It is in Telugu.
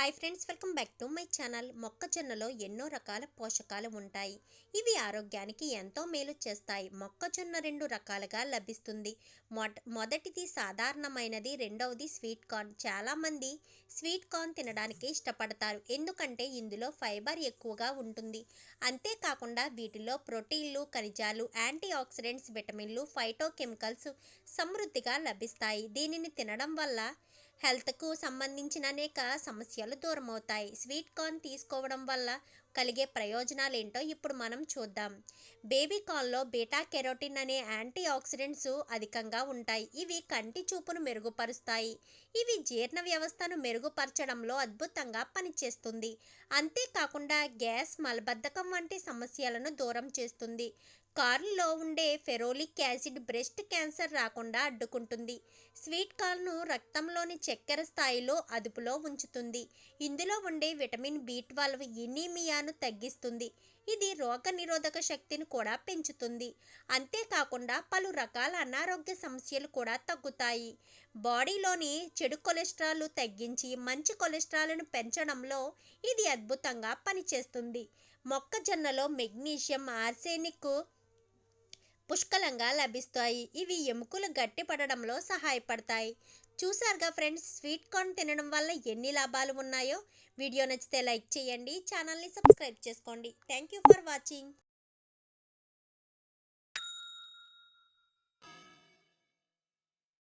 Hi friends welcome back to my channel మొక్కజొన్నలో ఎన్నో రకాల పోషకాలు ఉంటాయి. ఇవి ఆరోగ్యానికి ఎంతో మేలు చేస్తాయి. మొక్కజొన్న రెండు రకాలుగా లభిస్తుంది. మొదటిది సాధారణమైనది రెండవది స్వీట్ కార్న్. చాలామంది స్వీట్ కార్న్ తినడానికి ఇష్టపడతారు. ఎందుకంటే ఇందులో ఫైబర్ ఎక్కువగా ఉంటుంది. అంతేకాకుండా వీటిలో ప్రోటీన్లు ఖనిజాలు యాంటీ ఆక్సిడెంట్స్ విటమిన్లు ఫైటోకెమికల్స్ సమృద్ధిగా లభిస్తాయి. దీనిని తినడం వల్ల హెల్త్కు సంబంధించిన అనేక సమస్యలు దూరమవుతాయి. స్వీట్ కార్న్ తీసుకోవడం వల్ల కలిగే ప్రయోజనాలు ఏంటో ఇప్పుడు మనం చూద్దాం. బేబీ కార్న్లో బీటా కెరోటిన్ అనే యాంటీ ఆక్సిడెంట్స్ అధికంగా ఉంటాయి. ఇవి కంటి చూపును మెరుగుపరుస్తాయి. ఇవి జీర్ణ వ్యవస్థను మెరుగుపరచడంలో అద్భుతంగా పనిచేస్తుంది. అంతేకాకుండా గ్యాస్ మలబద్ధకం వంటి సమస్యలను దూరం చేస్తుంది. కార్న్లో ఉండే ఫెరోలిక్ యాసిడ్ బ్రెస్ట్ క్యాన్సర్ రాకుండా అడ్డుకుంటుంది. స్వీట్ కార్న్ రక్తంలోని చక్కెర స్థాయిలో అదుపులో ఉంచుతుంది. ఇందులో ఉండే విటమిన్ బి ట్వెల్వ్ ఎనీమియాను తగ్గిస్తుంది. ఇది రోగ నిరోధక శక్తిని కూడా పెంచుతుంది. అంతేకాకుండా పలు రకాల అనారోగ్య సమస్యలు కూడా తగ్గుతాయి. బాడీలోని చెడు కొలెస్ట్రాల్ తగ్గించి మంచి కొలెస్ట్రాల్ను పెంచడంలో ఇది అద్భుతంగా పనిచేస్తుంది. మొక్కజొన్నలో మెగ్నీషియం ఆర్సెనిక్ పుష్కలంగా లభిస్తాయి. ఇవి ఎముకలు గట్టిపడడంలో సహాయపడతాయి. చూసారుగా ఫ్రెండ్స్ స్వీట్ కార్న్ తినడం వల్ల ఎన్ని లాభాలు ఉన్నాయో? వీడియో నచ్చితే లైక్ చేయండి ఛానల్ని సబ్స్క్రైబ్ చేసుకోండి. Thank you for watching.